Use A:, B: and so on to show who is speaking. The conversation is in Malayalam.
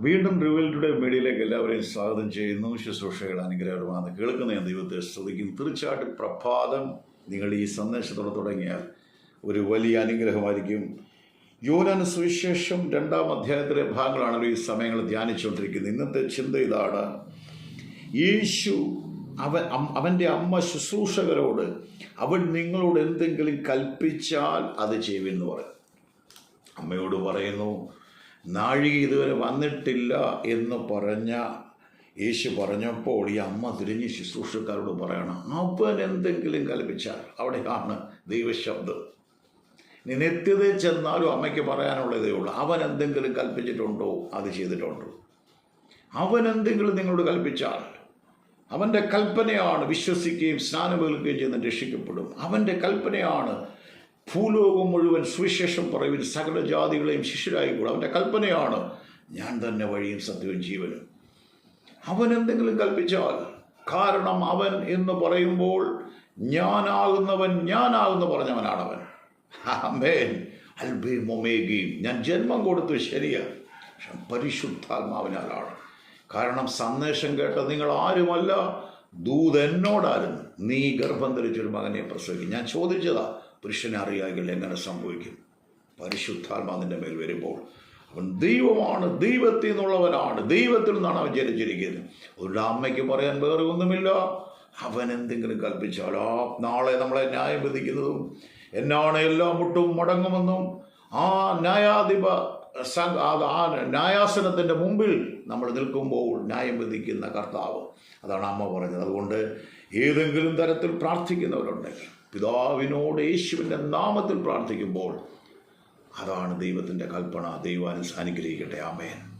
A: വീണ്ടും റിവൽറ്റുടെ മീഡിയയിലേക്ക് എല്ലാവരെയും സ്വാഗതം ചെയ്യുന്നു. ശുശ്രൂഷകൾ അനുഗ്രഹമാണ് കേൾക്കുന്ന ദൈവത്തെ ശ്രദ്ധിക്കുന്നു തീർച്ചയായിട്ടും പ്രഭാതം നിങ്ങൾ ഈ സന്ദേശത്തോടെ തുടങ്ങിയാൽ ഒരു വലിയ അനുഗ്രഹമായിരിക്കും. യോനാന സുവിശേഷം രണ്ടാം അധ്യായത്തിലെ ഭാഗങ്ങളാണല്ലോ ഈ സമയങ്ങൾ ധ്യാനിച്ചുകൊണ്ടിരിക്കുന്നത്. ഇന്നത്തെ ചിന്ത ഇതാണ്. യേശു അവൻ അവന്റെ അമ്മ ശുശ്രൂഷകരോട് അവൻ നിങ്ങളോട് എന്തെങ്കിലും കൽപ്പിച്ചാൽ അത് ചെയ്യുമെന്ന് പറയും. അമ്മയോട് പറയുന്നു നാഴിക ഇതുവരെ വന്നിട്ടില്ല എന്ന് പറഞ്ഞ യേശു പറഞ്ഞപ്പോൾ ഈ അമ്മ തിരിഞ്ഞ് ശുശ്രൂഷക്കാരോട് പറയണം അവൻ എന്തെങ്കിലും കൽപ്പിച്ചാൽ അവിടെയാണ് ദൈവശബ്ദം. നിത്യതയിൽ ചെന്നാലും അമ്മയ്ക്ക് പറയാനുള്ളതേ ഉള്ളൂ അവൻ എന്തെങ്കിലും കൽപ്പിച്ചിട്ടുണ്ടോ? അത് ചെയ്തിട്ടുണ്ടോ. അവൻ എന്തെങ്കിലും നിങ്ങളോട് കൽപ്പിച്ചാൽ അവന്റെ കൽപ്പനയാണ് വിശ്വസിക്കുകയും സ്നാനമേൽക്കുകയും ചെയ്യുന്ന രക്ഷിക്കപ്പെടും. അവന്റെ കൽപ്പനയാണ് ഭൂലോകം മുഴുവൻ സുവിശേഷം പറയുവിൻ സകല ജാതികളെയും ശിഷ്യരായിക്കൂടും. അവന്റെ കൽപ്പനയാണ് ഞാൻ തന്നെ വഴിയും സത്യവും ജീവനും. അവൻ എന്തെങ്കിലും കൽപ്പിച്ചാൽ കാരണം അവൻ എന്ന് പറയുമ്പോൾ ഞാനാകുന്നവൻ ഞാനാകുന്നു പറഞ്ഞവനാണ് അവൻ ആമേൻ ഞാൻ ജന്മം കൊടുത്തു ശരിയാണ് പക്ഷെ പരിശുദ്ധാത്മാവിനാലാണ് കാരണം സന്ദേശം കേട്ട നിങ്ങൾ ആരുമല്ല. ദൂത് എന്നോടായിരുന്നു നീ ഗർഭം ധരിച്ചൊരു മകനെ പ്രസവിക്കും. ഞാൻ ചോദിച്ചതാ പുരുഷനെ അറിയാമെങ്കിൽ എങ്ങനെ സംഭവിക്കും? പരിശുദ്ധാത്മാവിന്റെ മേൽ വരുമ്പോൾ അവൻ ദൈവമാണ് ദൈവത്തിൽ നിന്നുള്ളവനാണ് ദൈവത്തിൽ നിന്നാണ് അവൻ ജനിച്ചിരിക്കുന്നത്. ഒരു അമ്മയ്ക്ക് പറയാൻ വേറെ ഒന്നുമില്ല. അവൻ എന്തെങ്കിലും കൽപ്പിച്ചാലോ നാളെ നമ്മളെ ന്യായം വിധിക്കുന്നതും എന്നാണ് എല്ലാ മുട്ടും മടങ്ങുമെന്നും ആ ന്യായാധിപ ആ ന്യായാസനത്തിന്റെ മുമ്പിൽ നമ്മൾ നിൽക്കുമ്പോൾ ന്യായം വിധിക്കുന്ന കർത്താവ്. അതാണ് അമ്മ പറഞ്ഞത്. അതുകൊണ്ട് ഏതെങ്കിലും തരത്തിൽ പ്രാർത്ഥിക്കുന്നവരുണ്ടെങ്കിൽ പിതാവിനോട് യേശുവിന്റെ നാമത്തിൽ പ്രാർത്ഥിക്കുമ്പോൾ അതാണ് ദൈവത്തിന്റെ കൽപ്പന. ദൈവം അനുഗ്രഹിക്കട്ടെ. ആമേൻ.